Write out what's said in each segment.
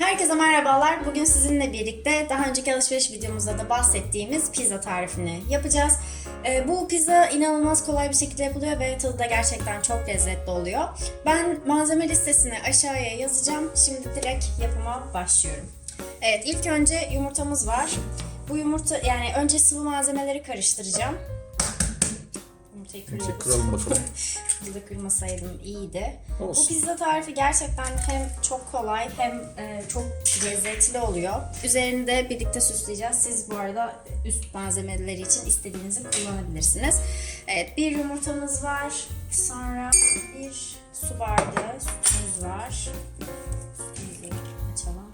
Herkese merhabalar. Bugün sizinle birlikte daha önceki alışveriş videomuzda da bahsettiğimiz pizza tarifini yapacağız. Ee, bu pizza inanılmaz kolay bir şekilde yapılıyor ve tadı da gerçekten çok lezzetli oluyor. Ben malzeme listesini aşağıya yazacağım. Şimdi direkt yapıma başlıyorum. Evet, ilk önce yumurtamız var. Bu yumurta yani önce sıvı malzemeleri karıştıracağım. Yumurtayı Yumurtayı kırıyoruz. kıralım bakalım. Burada kırmasaydım iyiydi. Bu Olsun. pizza tarifi gerçekten hem çok kolay hem e, çok lezzetli oluyor. Üzerinde birlikte süsleyeceğiz. Siz bu arada üst malzemeleri için istediğinizi kullanabilirsiniz. Evet bir yumurtamız var. Sonra bir su bardağı sütümüz var. Sütümüzü açalım.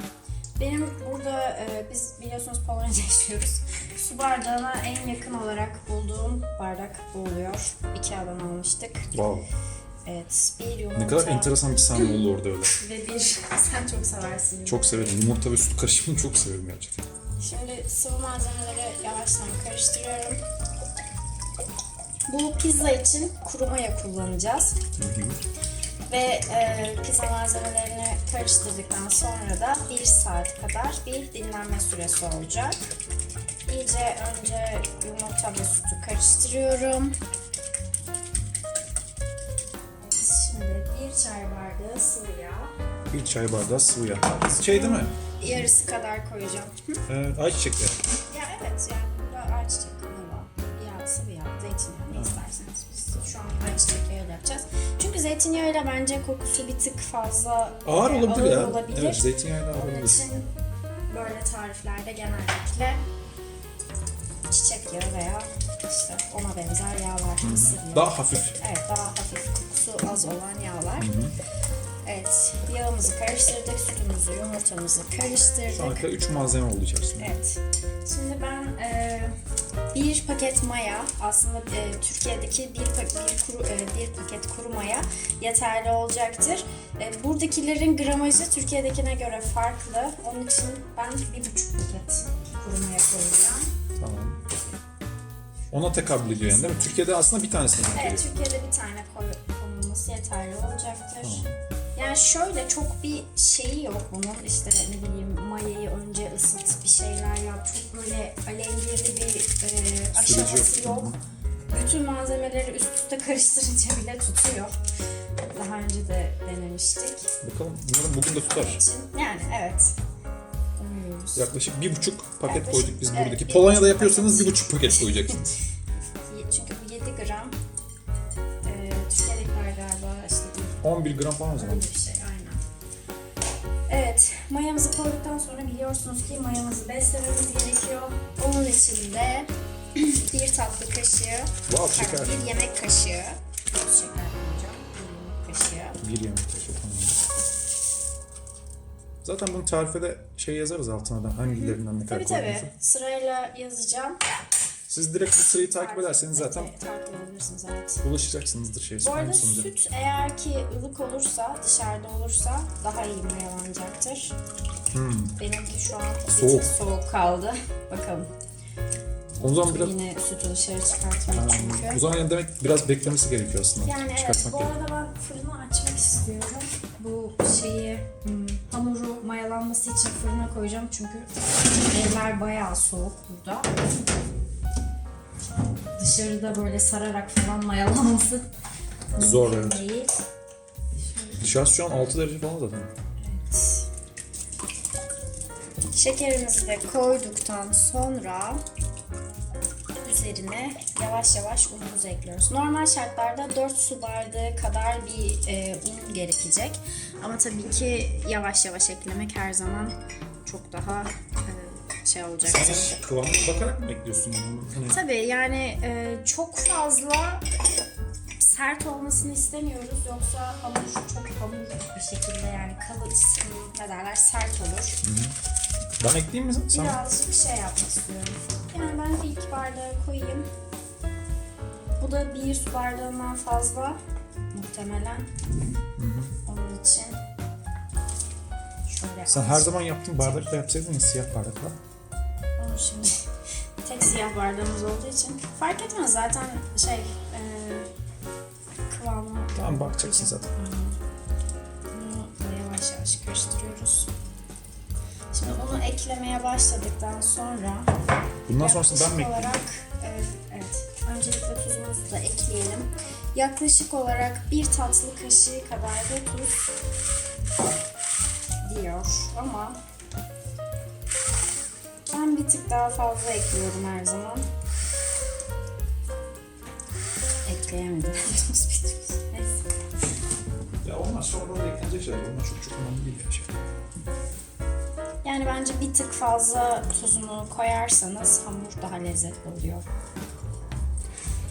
Benim burada e, biz biliyorsunuz Polonya'da yaşıyoruz. Su bardağına en yakın olarak bulduğum bardak bu oluyor. Ikea'dan almıştık. Wow. Evet, bir yumurta Ne kadar enteresan bir sahne oldu orada öyle. ve bir sen çok seversin. Çok severim. Yumurta ve süt karışımını çok severim gerçekten. Şimdi sıvı malzemeleri yavaştan karıştırıyorum. Bu pizza için kuru maya kullanacağız. Ve e, pizza malzemelerini karıştırdıktan sonra da bir saat kadar bir dinlenme süresi olacak. İyice önce yumurta ve sütü karıştırıyorum. Evet, şimdi bir çay bardağı sıvı yağ. Bir çay bardağı sıvı yağ. Şey değil mi? Yarısı kadar koyacağım. Ee, ayçiçek yağı. Ya evet yani burada ayçiçek yağı, yağ, sıvı yağ, zeytinyağı ne isterseniz biz şu an ayçiçek yağıyla yapacağız. Çünkü zeytinyağıyla bence kokusu bir tık fazla Ağır e, olabilir ağır ya. olabilir. Evet, zeytinyağıyla ağır Onun olabilir. için böyle tariflerde genellikle yağı veya işte ona benzer yağlar, mısır yağı. Daha hafif. Evet daha hafif kokusu az olan yağlar. Evet yağımızı karıştırdık, sütümüzü, yumurtamızı karıştırdık. Şu ana kadar 3 malzeme oldu içerisinde. Evet. Şimdi ben e, bir paket maya, aslında e, Türkiye'deki bir, bir, kuru, e, bir paket kuru maya yeterli olacaktır. E, buradakilerin gramajı Türkiye'dekine göre farklı. Onun için ben bir buçuk paket kuru maya koyacağım. Tamam. Ona tekabül ediyor yani değil mi? Türkiye'de aslında bir tanesini Evet. Türkiye'de bir tane koy, konulması yeterli olacaktır. Tamam. Yani şöyle çok bir şeyi yok bunun işte ne bileyim mayayı önce ısıt bir şeyler yap çok böyle alengirli bir e, aşaması yok. yok. Bütün malzemeleri üst üste karıştırınca bile tutuyor. Daha önce de denemiştik. Bakalım umarım bugün de tutar. için yani evet. Umuyoruz. Yaklaşık bir buçuk paket Yaklaşık, koyduk biz evet, buradaki. bir Polonya'da yapıyorsanız bir buçuk paket koyacaksınız. Çünkü bu 7 gram. E, Türkiye'dekiler galiba işte bir 11 gram falan o zaman. Bir şey aynen. Evet, mayamızı koyduktan sonra biliyorsunuz ki mayamızı beslememiz gerekiyor. Onun için de bir tatlı kaşığı, Wow, şeker. bir yemek kaşığı, şeker koyacağım, bir yemek kaşığı. Bir yemek kaşığı. Zaten bunu tarife de şey yazarız altına da hangilerinden ne kadar Tabii tabii, koyduğumuzu. sırayla yazacağım. Siz direkt bu sırayı takip ederseniz zaten Evet, takip edebilirsiniz evet. ulaşacaksınızdır şey Bu arada sonuca. süt eğer ki ılık olursa, dışarıda olursa daha iyi mayalanacaktır. Hmm. Benimki şu an Soğuk. soğuk kaldı. Bakalım. O zaman biraz Yine sütü dışarı çıkartmak çünkü. o zaman yani demek biraz beklemesi gerekiyor aslında. Yani evet, Çıkartmak bu gerekiyor. arada ben fırını mayalanması için fırına koyacağım çünkü evler bayağı soğuk burada. Dışarıda böyle sararak falan mayalanması Zor, evet. değil. Dışarısı şu an 6 derece falan zaten. Şekerimizi de koyduktan sonra üzerine yavaş yavaş unumuzu ekliyoruz. Normal şartlarda 4 su bardağı kadar bir e, un gerekecek. Ama tabii ki yavaş yavaş eklemek her zaman çok daha e, şey Sen olacaktır. hiç kıvamına bakarak mı ekliyorsun bunu? Hani Tabii yani e, çok fazla sert olmasını istemiyoruz. Yoksa hamur çok hamur bir şekilde yani kalıcı ne derler sert olur. ben ekleyeyim mi? Sen Birazcık şey yapmak istiyorum. Bardağı koyayım. Bu da bir su bardağından fazla muhtemelen. Onun için şöyle sen her zaman yaptığın bardakla yapsaydın ya siyah bardakla. Onu şimdi tek siyah bardağımız olduğu için fark etmez zaten şey e, kıvamı. Tamam bakacaksın zaten. Bunu yavaş yavaş karıştırıyoruz. Şimdi onu eklemeye başladıktan sonra Bundan sonrasını ben mi ekleyeyim? olarak evet, evet. Öncelikle tuzumuzu da ekleyelim. Yaklaşık olarak bir tatlı kaşığı kadar da tuz diyor ama ben bir tık daha fazla ekliyorum her zaman. Ekleyemedim. Neyse. Ya onlar sonradan da eklenecek şeyler. Onlar çok çok önemli değil ya şey. Yani bence bir tık fazla tuzunu koyarsanız hamur daha lezzetli oluyor.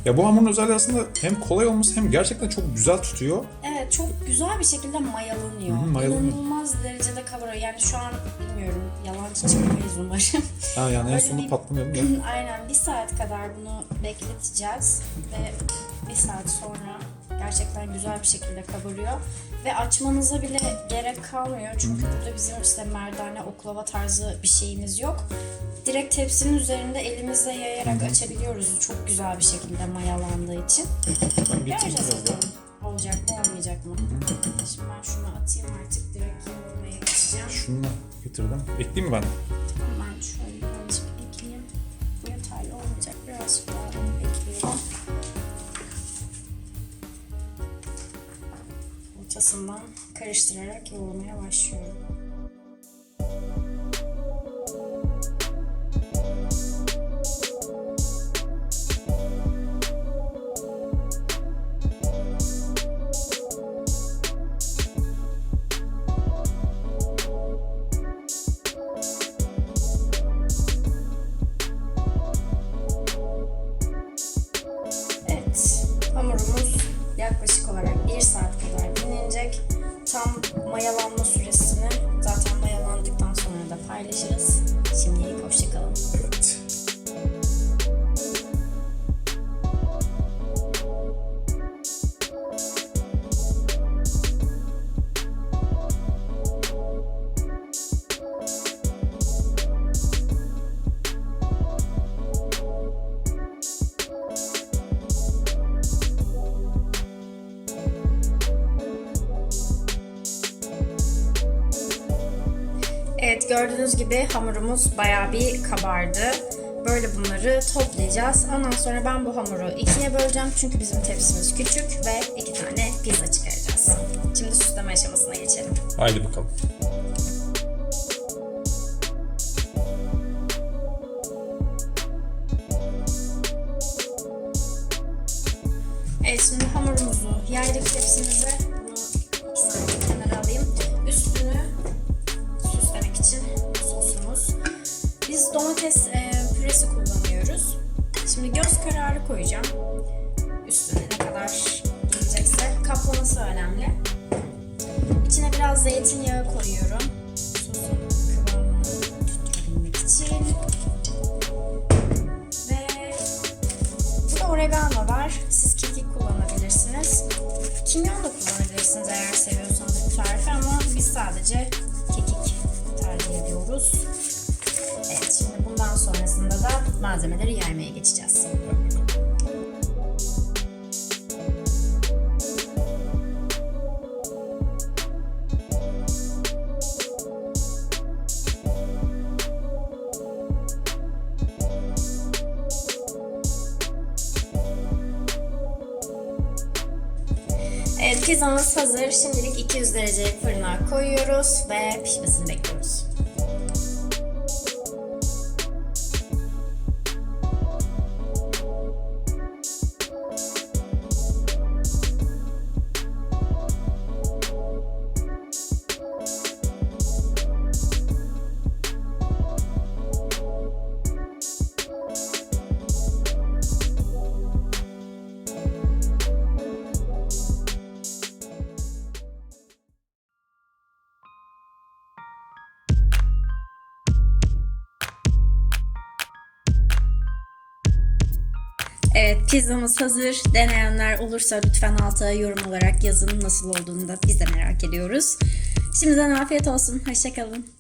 Ya bu hamurun özelliği aslında hem kolay olması hem gerçekten çok güzel tutuyor. Evet çok güzel bir şekilde mayalanıyor. Hı hı, mayalanıyor. İnanılmaz derecede kabarıyor. Yani şu an bilmiyorum yalancı çıkmayız umarım. Ha yani en sonunda patlamayalım ya. Aynen bir saat kadar bunu bekleteceğiz ve bir saat sonra gerçekten güzel bir şekilde kabarıyor ve açmanıza bile gerek kalmıyor çünkü burada bizim işte merdane oklava tarzı bir şeyimiz yok. Direkt tepsinin üzerinde elimizle yayarak açabiliyoruz çok güzel bir şekilde mayalandığı için. Göreceğiz bakalım olacak mı olmayacak mı? Şimdi ben şunu atayım artık direkt yoğurmaya geçeceğim. Şunu getirdim. Ekleyeyim mi ben? Ben şöyle birazcık ekleyeyim. Bu yeterli olmayacak. Birazcık daha Ortasından karıştırarak yoğurmaya başlıyorum. Sonra Evet gördüğünüz gibi hamurumuz bayağı bir kabardı. Böyle bunları toplayacağız. Ondan sonra ben bu hamuru ikiye böleceğim. Çünkü bizim tepsimiz küçük ve iki tane pizza çıkaracağız. Şimdi süsleme aşamasına geçelim. Haydi bakalım. Evet şimdi hamurumuzu yaydık tepsimize. Domates e, püresi kullanıyoruz. Şimdi göz kararı koyacağım. Üstüne ne kadar gelecekse. Kaplaması önemli. İçine biraz zeytinyağı koyuyorum. Kıvamını tutturabilmek için. Ve bu da oregano var. Siz kekik kullanabilirsiniz. Kimyon da kullanabilirsiniz eğer seviyorsanız bu tarifi ama biz sadece kekik tercih ediyoruz. Malzemeleri yaymaya geçeceğiz. Pizzamız hazır. Şimdilik 200 derece fırına koyuyoruz ve pişmesini bekliyoruz. Pizzamız hazır. Deneyenler olursa lütfen alta yorum olarak yazın nasıl olduğunu da biz de merak ediyoruz. Şimdiden afiyet olsun. Hoşçakalın.